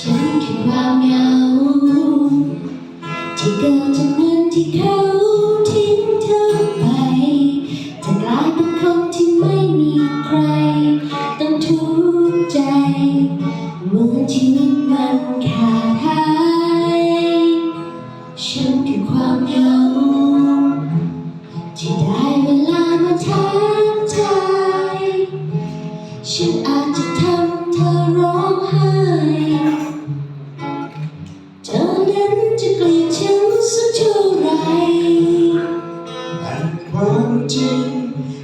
แค่ความเหงาที่เกิดจากวันที่เขาทิ้งเธอไปเธอกลายเป็นคนที่ไม่มีใคร ต้องทุกข์ใจเมื่อชีวิตมันขาดหายฉันคือความเหงาที่ได้เวลามาทักทายฉันอาจจะทำเธอร้องไห้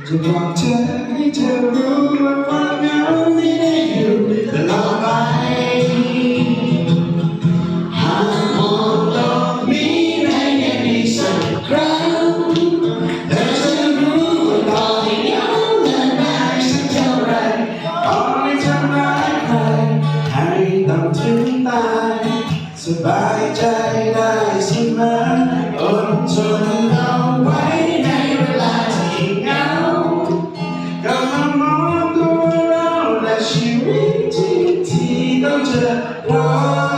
จะบอกเธอให้เธอรู้ว่าความเหงาไม่ได้อยู่ตลอดไปหากมองโลกนี้ได้แค่นี้สักครั้งแล้วจะรู้ว่าต่อให้เหงาเดินได้สักเท่าไรต่อให้ทำร้ายใครให้ต้องถึงตายสบายใจได้เสมออดทน ต้อง